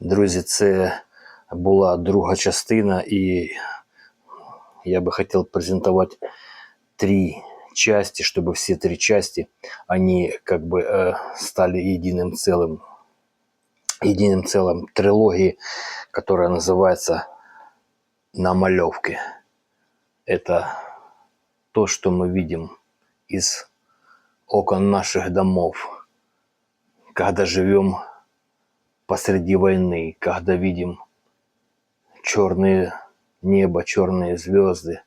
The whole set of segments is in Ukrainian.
Друзі, це була друга частина, і я бы хотел презентовать три части, чтобы все три части, они как бы стали единым целым, единым целым трилогии, которая называется «Намалевки». Это то, что мы видим из окон наших домов, когда живем посреди войны, когда видим черное небо, черные звезды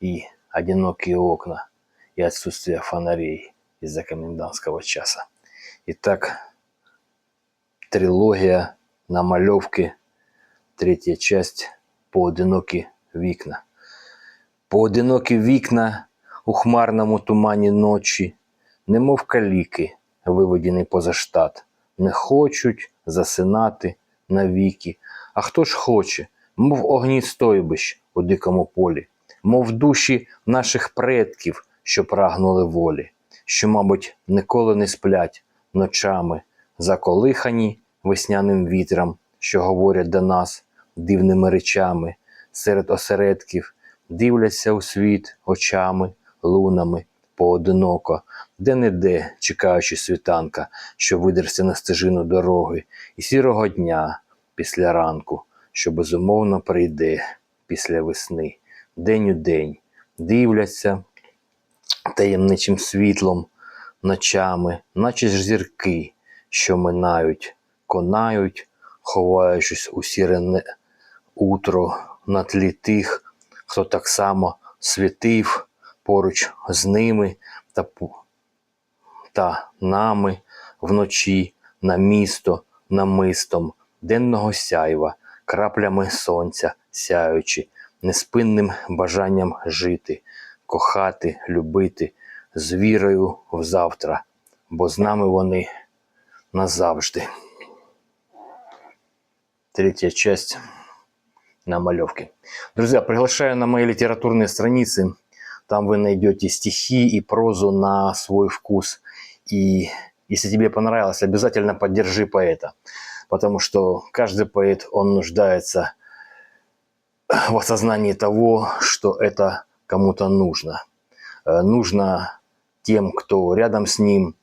и одинокие окна и отсутствие фонарей из-за комендантского часа. Итак, трилогия намалевки, третя часть «Поодинокі вікна». Поодинокі вікна у хмарному тумані ночі, немов каліки, виведені поза штат, не хочуть засинати навіки. А хто ж хоче, мов огні стойбищ у дикому полі, мов душі наших предків, що прагнули волі, що, мабуть, ніколи не сплять ночами, заколихані весняним вітром, що говорять до нас дивними речами, серед осередків дивляться у світ очами, лунами поодиноко, де-не-де, чекаючи світанка, що видерся на стежину дороги, і сірого дня після ранку, що безумовно прийде після весни, день у день, дивляться таємничим світлом ночами, наче ж зірки, що минають, конають, ховаючись у сірене утро на тлі тих, хто так само світив поруч з ними та, та нами вночі на місто намистом денного сяйва, краплями сонця сяючи, неспинним бажанням жити, кохати, любити, з вірою в завтра, бо з нами вони назавжди. Третья часть намалевки. Друзья, приглашаю на мои литературные страницы. Там вы найдете стихи и прозу на свой вкус. И если тебе понравилось, обязательно поддержи поэта. Потому что каждый поэт, он нуждается в осознании того, что это кому-то нужно. Э, Нужно тем, кто рядом с ним,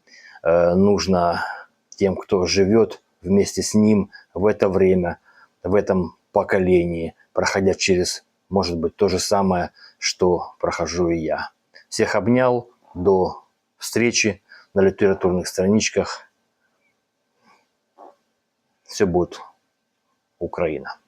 э, нужно тем, кто живет вместе с ним в это время, в этом поколении, проходя через, может быть, то же самое, что прохожу и я. Всех обнял. До встречи на литературных страничках. Все будет Украина.